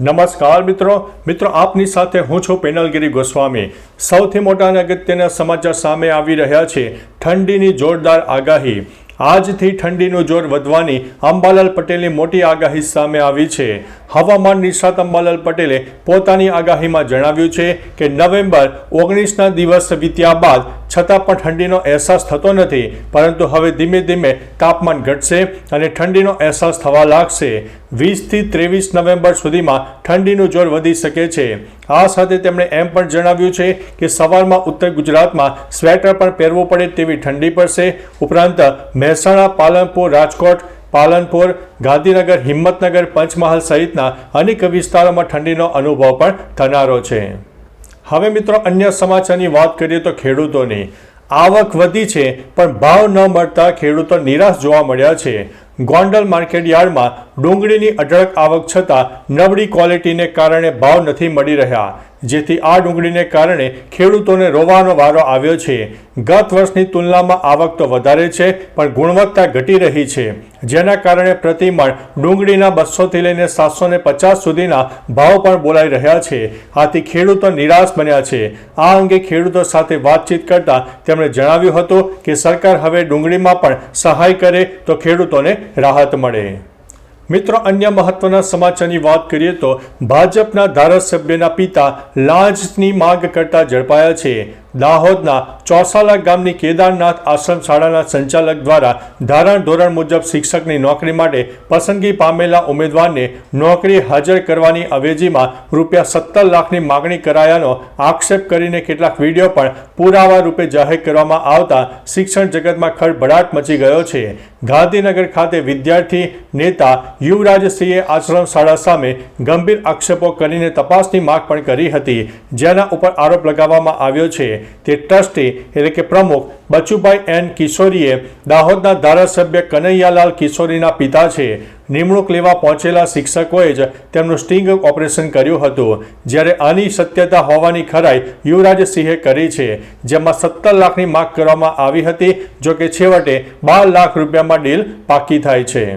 નમસ્કાર મિત્રો. મિત્રો, આપની સાથે હું છું પેનલગીરી ગોસ્વામી. સૌથી મોટા અને અગત્યના સમાચાર સામે આવી રહ્યા છે. ઠંડીની જોરદાર આગાહી. આજથી ઠંડીનું જોર વધવાની અંબાલાલ પટેલની મોટી આગાહી સામે આવી છે. હવામાન નિષ્ણાત અંબાલાલ પટેલે પોતાની આગાહીમાં જણાવ્યું છે કે નવેમ્બર ઓગણીસના દિવસ વીત્યા બાદ છતાં પણ ઠંડીનો અહેસાસ થતો નથી, પરંતુ હવે ધીમે ધીમે તાપમાન ઘટશે અને ઠંડીનો અહેસાસ થવા લાગશે. વીસથી ત્રેવીસ નવેમ્બર સુધીમાં ઠંડીનું જોર વધી શકે છે. આ સાથે તેમણે એમ પણ જણાવ્યું છે કે સવારમાં ઉત્તર ગુજરાતમાં સ્વેટર પણ પહેરવું પડે તેવી ઠંડી પડશે. ઉપરાંત મહેસાણા, પાલનપુર, રાજકોટ, પાલનપુર, ગાંધીનગર, હિંમતનગર, પંચમહાલ સહિતના અનેક વિસ્તારોમાં ઠંડીનો અનુભવ પણ થનારો છે. હવે મિત્રો, અન્ય સમાચારની વાત કરીએ તો ખેડૂતોની. આવક વધી છે, પણ ભાવ ન મળતા ખેડૂતો નિરાશ જોવા મળ્યા છે. ગોંડલ માર્કેટ યાર્ડમાં ડુંગળીની અઢળક આવક છતાં નબળી ક્વોલિટીને કારણે ભાવ નથી મળી રહ્યા. જેથી આ ડુંગળીને કારણે ખેડૂતોને રોવાનો વારો આવ્યો છે. ગત વર્ષની તુલનામાં આવક તો વધારે છે, પણ ગુણવત્તા ઘટી રહી છે. જેના કારણે પ્રતિમણ ડુંગળીના બસોથી લઈને સાતસો ને પચાસ સુધીના ભાવ પણ બોલાઈ રહ્યા છે. આથી ખેડૂતો નિરાશ બન્યા છે. આ અંગે ખેડૂતો સાથે વાતચીત કરતા તેમણે જણાવ્યું હતું કે સરકાર હવે ડુંગળીમાં પણ સહાય કરે તો ખેડૂતોને રાહત મળે. મિત્રો, અન્ય મહત્વના સમાચારની વાત કરીએ તો ભાજપના ધારાસભ્યના પિતા લાંચની માંગ કરતા ઝડપાયા છે. દાહોદના ચોસાલા ગામની કેદારનાથ આશ્રમ શાળાના સંચાલક દ્વારા ધારણ ધોરણ મુજબ શિક્ષકની નોકરી માટે પસંદગી પામેલા ઉમેદવારને નોકરી હાજર કરવાની અવેજીમાં રૂપિયા સત્તર લાખની માગણી કરાયાનો આક્ષેપ કરીને કેટલાક વીડિયો પણ પુરાવા રૂપે જાહેર કરવામાં આવતા શિક્ષણ જગતમાં ખળભળાટ મચી ગયો છે. ગાંધીનગર ખાતે વિદ્યાર્થી નેતા યુવરાજસિંહે આશ્રમ શાળા સામે ગંભીર આક્ષેપો કરીને તપાસની માગ પણ કરી હતી, જેના ઉપર આરોપ લગાવવામાં આવ્યો છે. તે ટ્રસ્ટી એટલે કે પ્રમુખ બચુભાઈ એન કિશોરીએ દાહોદના ધારાસભ્ય કનૈયાલાલ કિશોરીના પિતા છે. નિમણૂક લેવા પહોંચેલા શિક્ષકોએ જ તેમનું સ્ટિંગ ઓપરેશન કર્યું હતું. જ્યારે આની સત્યતા હોવાની ખરાઈ યુવરાજસિંહે કરી છે. જેમાં સત્તર લાખની માગ કરવામાં આવી હતી, જો કે છેવટે બાર લાખ રૂપિયામાં ડીલ પાકી થાય છે.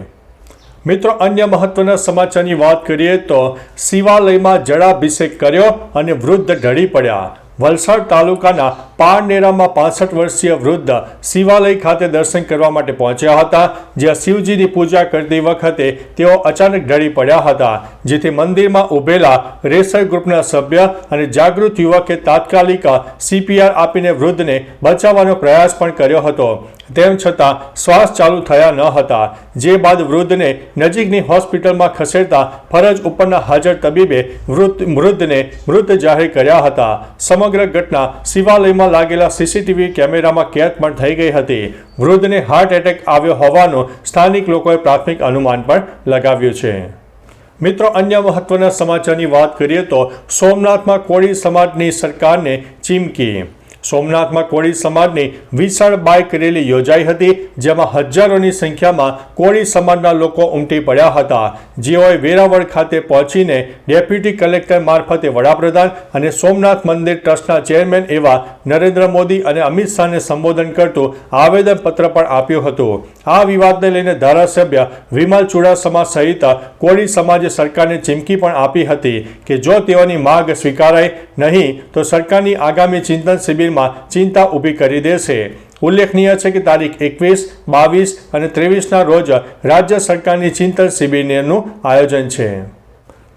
મિત્રો, અન્ય મહત્વના સમાચારની વાત કરીએ તો શિવાલયમાં જળાભિષેક કર્યો અને વૃદ્ધ ઢળી પડ્યા. વલસાડ તાલુકાના પારનેરામાં પાસઠ વર્ષીય વૃદ્ધ શિવાલય ખાતે દર્શન કરવા માટે પહોંચ્યા હતા, જ્યાં શિવજીની પૂજા કરતી વખતે તેઓ અચાનક ઢળી પડ્યા હતા, જેથી મંદિરમાં ઉભેલા રેસર ગ્રુપના સભ્ય અને જાગૃત યુવકે તાત્કાલિક સીપીઆર આપીને વૃદ્ધને બચાવવાનો પ્રયાસ પણ કર્યો હતો. તેમ છતાં શ્વાસ ચાલુ થયા ન હતા. જે બાદ વૃદ્ધને નજીકની હોસ્પિટલમાં ખસેડતા ફરજ ઉપરના હાજર તબીબે વૃદ્ધ મૃતને મૃત જાહેર કર્યા હતા. સમગ્ર ઘટના શિવાલયમાં લાગેલા સીસીટીવી કેમેરામાં કેદ પણ થઈ ગઈ હતી. વૃદ્ધને હાર્ટ એટેક આવ્યો હોવાનું સ્થાનિક લોકોએ પ્રાથમિક અનુમાન પણ લગાવ્યું છે. મિત્રો, અન્ય મહત્વના સમાચારની વાત કરીએ તો સોમનાથમાં કોળી સમાજની સરકારને ચીમકી. સોમનાથમાં કોળી સમાજની વિશાળ બાઇક રેલી યોજાઈ હતી, જેમાં હજારોની સંખ્યામાં કોળી સમાજના લોકો ઉમટી પડ્યા હતા. જેઓએ વેરાવળ ખાતે પહોંચીને ડેપ્યુટી કલેક્ટર મારફતે વડાપ્રધાન અને સોમનાથ મંદિર ટ્રસ્ટના ચેરમેન એવા નરેન્દ્ર મોદી અને અમિત શાહને સંબોધન કરતું આવેદનપત્ર પણ આપ્યું હતું. આ વિવાદને લઈને ધારાસભ્ય વિમલ ચુડાસમા સહિત કોળી સમાજે સરકારને ચીમકી પણ આપી હતી કે જો તેઓની માગ સ્વીકારાય નહીં, તો સરકારની આગામી ચિંતન શિબિર માં ચિંતા ઊભી કરી દેશે. ઉલ્લેખનીય છે કે તારીખ એકવીસ, બાવીસ અને ત્રેવીસના રોજ રાજ્ય સરકારની ચિંતન શિબિરનું આયોજન છે.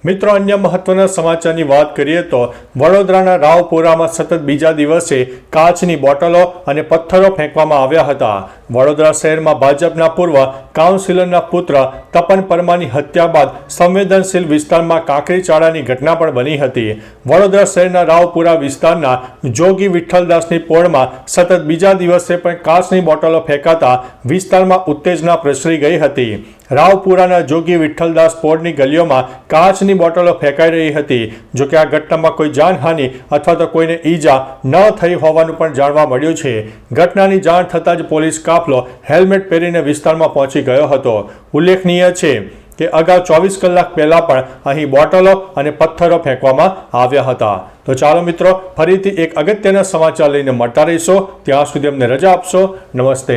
મિત્રો, અન્ય મહત્વના સમાચારની વાત કરીએ તો વડોદરાના રાવપુરામાં સતત બીજા દિવસે કાચની બોટલો અને પથ્થરો ફેંકવામાં આવ્યા હતા. વડોદરા શહેરમાં ભાજપના પૂર્વ કાઉન્સિલરના પુત્ર તપન પરમાની હત્યા બાદ સંવેદનશીલ વિસ્તારમાં કાંકરી ચાળાની ઘટના પણ બની હતી. વડોદરા શહેરના રાવપુરા વિસ્તારના જોગી વિઠ્ઠલદાસની પોળમાં સતત બીજા દિવસે પણ કાચની બોટલો ફેંકાતા વિસ્તારમાં ઉત્તેજના પ્રસરી ગઈ હતી. રાવપુરાના જોગી વિઠ્ઠલદાસ પોળની ગલીઓમાં કાચની બોટલો ફેંકાઈ રહી હતી. જો કે આ ઘટનામાં કોઈ જાનહાનિ અથવા તો કોઈને ઈજા ન થઈ હોવાનું પણ જાણવા મળ્યું છે. ઘટનાની જાણ થતાં જ પોલીસ કાફલો હેલ્મેટ પહેરીને વિસ્તારમાં પહોંચી ગયો હતો. ઉલ્લેખનીય છે કે અગાઉ ચોવીસ કલાક પહેલાં પણ અહીં બોટલો અને પથ્થરો ફેંકવામાં આવ્યા હતા. તો ચાલો મિત્રો, ફરીથી એક અગત્યના સમાચાર લઈને મળતા રહીશો. ત્યાં સુધી અમને રજા આપશો. નમસ્તે.